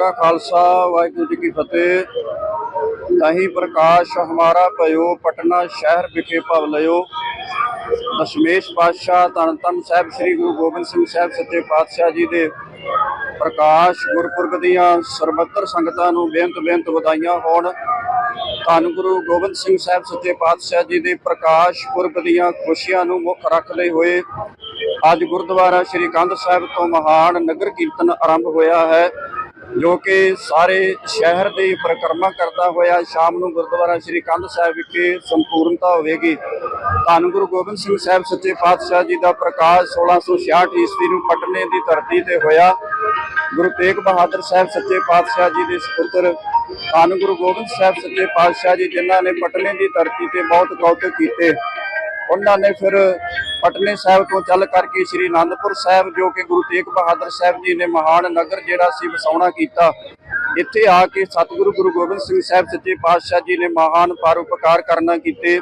ਕਾ ਖਾਲਸਾ, ਵਾਹਿਗੁਰੂ ਜੀ ਕੀ ਫਤਿਹ। ਤਹੀ ਪ੍ਰਕਾਸ਼ ਹਮਾਰਾ ਭਇਓ, ਪਟਨਾ ਸ਼ਹਿਰ ਵਿਖੇ ਭਵ ਲਿਓ ਦਸ਼ਮੇਸ਼ ਪਾਤਸ਼ਾਹ ਤਨ ਤਨ ਸਾਹਿਬ, ਸ੍ਰੀ ਗੁਰੂ ਗੋਬਿੰਦ ਸਿੰਘ ਸਾਹਿਬ ਸੱਚੇ ਪਾਤਸ਼ਾਹ ਜੀ ਦੇ ਪ੍ਰਕਾਸ਼ ਗੁਰਪੁਰਬ ਦੀਆਂ ਸਰਬੱਤਰ ਸੰਗਤਾਂ ਨੂੰ ਬੇਅੰਤ ਬੇਅੰਤ ਵਧਾਈਆਂ ਹੋਣ। ਧੰਨ ਗੁਰੂ ਗੋਬਿੰਦ ਸਿੰਘ ਸਾਹਿਬ ਸੱਚੇ ਪਾਤਸ਼ਾਹ ਜੀ ਦੇ ਪ੍ਰਕਾਸ਼ ਪੁਰਬ ਦੀਆਂ ਖੁਸ਼ੀਆਂ ਨੂੰ ਮੁੱਖ ਰੱਖਦੇ ਹੋਏ। ਅੱਜ ਗੁਰਦੁਆਰਾ ਸ੍ਰੀ ਕੰਧ ਸਾਹਿਬ ਤੋਂ ਮਹਾਨ ਨਗਰ ਕੀਰਤਨ ਆਰੰਭ ਹੋਇਆ ਹੈ। ਜੋ ਕਿ ਸਾਰੇ ਸ਼ਹਿਰ ਦੀ ਪਰਿਕਰਮਾ ਕਰਦਾ ਹੋਇਆ ਸ਼ਾਮ ਨੂੰ ਗੁਰਦੁਆਰਾ ਸ੍ਰੀ ਕੰਧ ਸਾਹਿਬ ਵਿਖੇ ਸੰਪੂਰਨਤਾ ਹੋਵੇਗੀ। ਧੰਨ ਗੁਰੂ ਗੋਬਿੰਦ ਸਿੰਘ ਸਾਹਿਬ ਸੱਚੇ ਪਾਤਸ਼ਾਹ ਜੀ ਦਾ ਪ੍ਰਕਾਸ਼ 1666 ਈਸਵੀ ਨੂੰ ਪਟਨੇ ਦੀ ਧਰਤੀ ਤੇ ਹੋਇਆ। ਗੁਰੂ ਤੇਗ ਬਹਾਦਰ ਸਾਹਿਬ ਸੱਚੇ ਪਾਤਸ਼ਾਹ ਜੀ ਦੇ ਸੁਪੁੱਤਰ, ਧੰਨ ਗੁਰੂ ਗੋਬਿੰਦ ਸਾਹਿਬ ਸੱਚੇ ਪਾਤਸ਼ਾਹ ਜੀ ਜਿਨ੍ਹਾਂ ਨੇ ਪਟਨੇ ਦੀ ਧਰਤੀ ਤੇ ਬਹੁਤ ਕੌਤਕ ਕੀਤੇ। ਉਹਨਾਂ ਨੇ ਫਿਰ ਪਟਨੇ ਸਾਹਿਬ ਤੋਂ ਚੱਲ ਕਰਕੇ ਸ੍ਰੀ ਅਨੰਦਪੁਰ ਸਾਹਿਬ, ਜੋ ਕਿ ਗੁਰੂ ਤੇਗ ਬਹਾਦਰ ਸਾਹਿਬ ਜੀ ਨੇ ਮਹਾਨ ਨਗਰ ਜਿਹੜਾ ਸੀ ਵਸਾਉਣਾ ਕੀਤਾ, ਇੱਥੇ ਆ ਕੇ ਸਤਿਗੁਰੂ ਗੁਰੂ ਗੋਬਿੰਦ ਸਿੰਘ ਸਾਹਿਬ ਸੱਚੇ ਪਾਤਸ਼ਾਹ ਜੀ ਨੇ ਮਹਾਨ ਪਰਉਪਕਾਰ ਕਰਨਾ ਕੀਤੇ।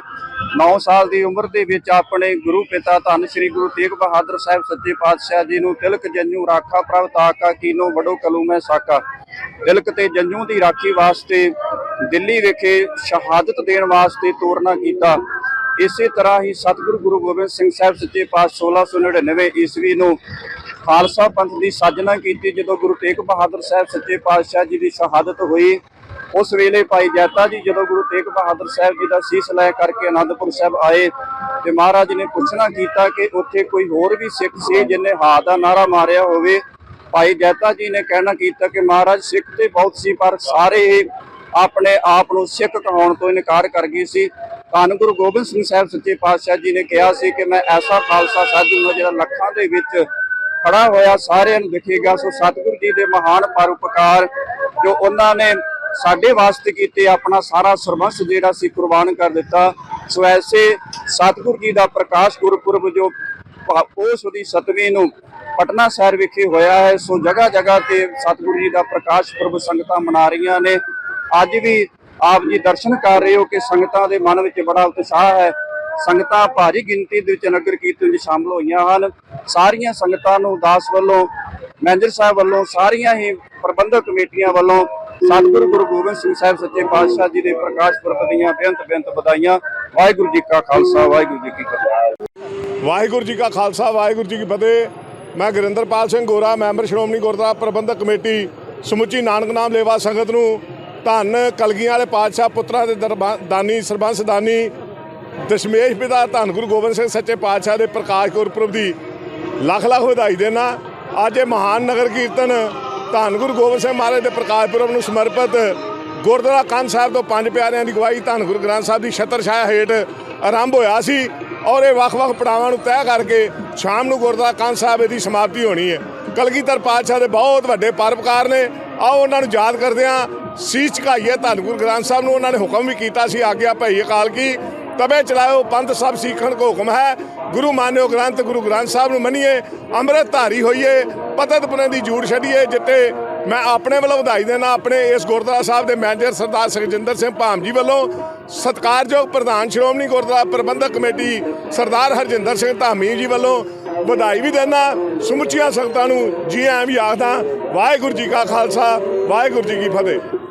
9 ਸਾਲ ਦੀ ਉਮਰ ਦੇ ਵਿੱਚ ਆਪਣੇ ਗੁਰੂ ਪਿਤਾ ਧੰਨ ਸ੍ਰੀ ਗੁਰੂ ਤੇਗ ਬਹਾਦਰ ਸਾਹਿਬ ਸੱਚੇ ਪਾਤਸ਼ਾਹ ਜੀ ਨੂੰ ਤਿਲਕ ਜੰਜੂ ਰਾਖਾ ਪ੍ਰਭ ਤਾਕਾ ਕੀਨੋ ਵਡੋ ਕਲੂਮੈ ਸਾਕਾ। ਤਿਲਕ ਤੇ ਜੰਜੂ ਦੀ ਰਾਖੀ ਵਾਸਤੇ ਦਿੱਲੀ ਵਿਖੇ ਸ਼ਹਾਦਤ ਦੇਣ ਵਾਸਤੇ ਤੋਰਨਾ ਕੀਤਾ। ਇਸੇ ਤਰ੍ਹਾਂ ਹੀ ਸਤਿਗੁਰੂ ਗੁਰੂ ਗੋਬਿੰਦ ਸਿੰਘ ਸਾਹਿਬ ਸੱਚੇ ਪਾਤਸ਼ਾਹ 1699 ਈਸਵੀ ਨੂੰ ਖਾਲਸਾ ਪੰਥ ਦੀ ਸਾਜਨਾ ਕੀਤੀ, ਜਦੋਂ ਗੁਰੂ ਤੇਗ ਬਹਾਦਰ ਸਾਹਿਬ ਸੱਚੇ ਪਾਤਸ਼ਾਹ ਜੀ ਦੀ ਸ਼ਹਾਦਤ ਹੋਈ। ਉਸ ਵੇਲੇ ਭਾਈ ਜੈਤਾ ਜੀ ਜਦੋਂ ਗੁਰੂ ਤੇਗ ਬਹਾਦਰ ਸਾਹਿਬ ਜੀ ਦਾ ਸੀਸ ਲੈ ਕਰਕੇ ਅਨੰਦਪੁਰ ਸਾਹਿਬ ਆਏ ਤੇ ਮਹਾਰਾਜ ਨੇ ਪੁੱਛਣਾ ਕੀਤਾ ਕਿ ਉੱਥੇ ਕੋਈ ਹੋਰ ਵੀ ਸਿੱਖ ਸੀ ਜਿਹਨੇ ਹਾ ਦਾ ਨਾਰਾ ਮਾਰਿਆ ਹੋਵੇ? ਭਾਈ ਜੈਤਾ ਜੀ ਨੇ ਕਹਿਣਾ ਕੀਤਾ ਕਿ ਮਹਾਰਾਜ, ਸਿੱਖ ਤੇ ਬਹੁਤ ਸੀ, ਪਰ ਸਾਰੇ ਹੀ ਆਪਣੇ ਆਪ ਨੂੰ ਸਿੱਖ ਕਹਾਉਣ ਤੋਂ ਇਨਕਾਰ ਕਰ ਗਏ ਸੀ। ਧੰਨ ਗੁਰੂ ਗੋਬਿੰਦ ਸਿੰਘ ਸਾਹਿਬ ਸੱਚੇ ਪਾਤਸ਼ਾਹ ਜੀ ਨੇ ਕਿਹਾ ਸੀ ਕਿ ਮੈਂ ਐਸਾ ਖਾਲਸਾ ਸਾਜੂ ਸਾਜੂਗਾ ਜਿਹੜਾ ਲੱਖਾਂ ਦੇ ਵਿੱਚ ਖੜਾ ਹੋਇਆ, ਸਾਰਿਆਂ ਨੂੰ ਦਿਖੇਗਾ। ਸੋ ਸਤਿਗੁਰੂ ਜੀ ਦੇ ਮਹਾਨ ਪਰਉਪਕਾਰ ਜੋ ਉਹਨਾਂ ਨੇ ਸਾਡੇ ਵਾਸਤੇ ਕੀਤੇ, ਆਪਣਾ ਸਾਰਾ ਸਰਬੰਸ ਜਿਹੜਾ ਸੀ ਕੁਰਬਾਨ ਕਰ ਦਿੱਤਾ। ਸੋ ਐਸੇ ਸਤਿਗੁਰੂ ਜੀ ਦਾ ਪ੍ਰਕਾਸ਼ ਗੁਰਪੁਰਬ ਜੋ ਪ- ਪੋਸ ਦੀ ਸਤਵੀਂ ਨੂੰ ਪਟਨਾ ਸ਼ਹਿਰ ਵਿਖੇ ਹੋਇਆ ਹੈ। ਸੋ ਜਗ੍ਹਾ ਜਗ੍ਹਾ ਤੇ ਸਤਿਗੁਰੂ ਜੀ ਦਾ ਪ੍ਰਕਾਸ਼ ਪੁਰਬ ਸੰਗਤਾਂ ਮਨਾ ਰਹੀਆਂ ਨੇ। ਅੱਜ ਵੀ ਆਪ ਜੀ ਦਰਸ਼ਨ ਕਰ ਰਹੇ ਹੋ ਕਿ ਸੰਗਤਾਂ ਦੇ ਮਨ ਵਿੱਚ ਬੜਾ ਉਤਸ਼ਾਹ ਹੈ। ਸੰਗਤਾਂ ਭਾਰੀ ਗਿਣਤੀ ਦੇ ਵਿੱਚ ਨਗਰ ਕੀਰਤਨ ਵਿੱਚ ਸ਼ਾਮਲ ਹੋਈਆਂ ਹਨ। ਸਾਰੀਆਂ ਸੰਗਤਾਂ ਨੂੰ ਦਾਸ ਵੱਲੋਂ, ਮੈਨੇਜਰ ਸਾਹਿਬ ਵੱਲੋਂ, ਸਾਰੀਆਂ ਹੀ ਪ੍ਰਬੰਧਕ ਕਮੇਟੀਆਂ ਵੱਲੋਂ ਸਤਿਗੁਰੂ ਗੁਰੂ ਗੋਬਿੰਦ ਸਿੰਘ ਸਾਹਿਬ ਸੱਚੇ ਪਾਤਸ਼ਾਹ ਜੀ ਦੇ ਪ੍ਰਕਾਸ਼ ਪੁਰਬ ਦੀਆਂ ਬੇਅੰਤ ਬੇਅੰਤ ਵਧਾਈਆਂ। ਵਾਹਿਗੁਰੂ ਜੀ ਕਾ ਖਾਲਸਾ, ਵਾਹਿਗੁਰੂ ਜੀ ਕੀ ਫਤਿਹ। ਵਾਹਿਗੁਰੂ ਜੀ ਕਾ ਖਾਲਸਾ, ਵਾਹਿਗੁਰੂ ਜੀ ਕੀ ਫਤਿਹ। ਮੈਂ ਗੁਰਿੰਦਰਪਾਲ ਸਿੰਘ ਗੋਰਾ, ਮੈਂਬਰ ਸ਼੍ਰੋਮਣੀ ਗੁਰਦੁਆਰਾ ਪ੍ਰਬੰਧਕ ਕਮੇਟੀ ਸਮੁੱਚੀ ਨਾਨਕ ਨਾਮ ਲੇਵਾ ਸੰਗਤ ਨੂੰ ਧੰਨ ਕਲਗੀਆਂ ਵਾਲੇ ਪਾਤਸ਼ਾਹ ਪੁੱਤਰਾਂ ਦੇ ਦਰਬਾ- ਦਾਨੀ, ਸਰਬੰਸ ਦਾਨੀ, ਦਸ਼ਮੇਸ਼ ਪਿਤਾ ਧੰਨ ਗੁਰੂ ਗੋਬਿੰਦ ਸਿੰਘ ਸੱਚੇ ਪਾਤਸ਼ਾਹ ਦੇ ਪ੍ਰਕਾਸ਼ ਗੁਰਪੁਰਬ ਦੀ ਲੱਖ ਲੱਖ ਵਧਾਈ ਦੇਣਾ। ਅੱਜ ਇਹ ਮਹਾਨ ਨਗਰ ਕੀਰਤਨ ਧੰਨ ਗੁਰੂ ਗੋਬਿੰਦ ਸਿੰਘ ਮਹਾਰਾਜ ਦੇ ਪ੍ਰਕਾਸ਼ ਪੁਰਬ ਨੂੰ ਸਮਰਪਿਤ ਗੁਰਦੁਆਰਾ ਕੰਨ ਸਾਹਿਬ ਤੋਂ ਪੰਜ ਪਿਆਰਿਆਂ ਦੀ ਗਵਾਹੀ ਧੰਨ ਗੁਰੂ ਗ੍ਰੰਥ ਸਾਹਿਬ ਦੀ ਛਤਰ ਛਾਇਆ ਹੇਠ ਆਰੰਭ ਹੋਇਆ ਸੀ ਔਰ ਇਹ ਵੱਖ-ਵੱਖ ਪੜਾਵਾਂ ਨੂੰ ਤੈਅ ਕਰਕੇ ਸ਼ਾਮ ਨੂੰ ਗੁਰਦੁਆਰਾ ਕੰਨ ਸਾਹਿਬ ਦੀ ਸਮਾਪਤੀ ਹੋਣੀ ਹੈ। ਕਲਗੀਧਰ ਪਾਤਸ਼ਾਹ ਦੇ ਬਹੁਤ ਵੱਡੇ ਪਰਪਕਾਰ ਨੇ। ਆਓ ਉਹਨਾਂ ਨੂੰ ਯਾਦ ਕਰਦੇ ਹਾਂ। ਸੀਸ ਝੁਕਾਈਏ ਧੰਨ ਗੁਰੂ ਗ੍ਰੰਥ ਸਾਹਿਬ ਨੂੰ, ਉਹਨਾਂ ਨੇ ਹੁਕਮ ਵੀ ਕੀਤਾ ਸੀ, ਆਗਿਆ ਭਈ ਅਕਾਲ ਕੀ। ਤਬੇ ਚਲਾਇਓ, ਪੰਥ ਸਭ ਸਿੱਖਣ ਕੋ ਹੁਕਮ ਹੈ। ਗੁਰੂ ਮਾਨਿਓ ਗ੍ਰੰਥ, ਗੁਰੂ ਗ੍ਰੰਥ ਸਾਹਿਬ ਨੂੰ ਮੰਨੀਏ, ਅੰਮ੍ਰਿਤ ਧਾਰੀ ਹੋਈਏ, ਪਤਤ ਪੁਨੇ ਦੀ ਜੂੜ ਛੱਡੀਏ ਜਿੱਤੇ ਮੈਂ ਆਪਣੇ ਵੱਲੋਂ ਵਧਾਈ ਦੇਣਾ, ਆਪਣੇ ਇਸ ਗੁਰਦੁਆਰਾ ਸਾਹਿਬ ਦੇ ਮੈਨੇਜਰ ਸਰਦਾਰ ਸੁਖਜਿੰਦਰ ਸਿੰਘ ਭਾਮ ਜੀ ਵੱਲੋਂ, ਸਤਿਕਾਰਯੋਗ ਪ੍ਰਧਾਨ ਸ਼੍ਰੋਮਣੀ ਗੁਰਦੁਆਰਾ ਪ੍ਰਬੰਧਕ ਕਮੇਟੀ ਸਰਦਾਰ ਹਰਜਿੰਦਰ ਸਿੰਘ ਧਾਮੀ ਜੀ ਵੱਲੋਂ ਵਧਾਈ ਵੀ ਦਿੰਦਾ, ਸਮੁੱਚੀਆਂ ਸੰਗਤਾਂ ਨੂੰ ਜੀ ਐਂ ਵੀ ਆਖਦਾ, ਵਾਹਿਗੁਰੂ ਜੀ ਕਾ ਖਾਲਸਾ, ਵਾਹਿਗੁਰੂ ਜੀ ਕੀ ਫਤਿਹ।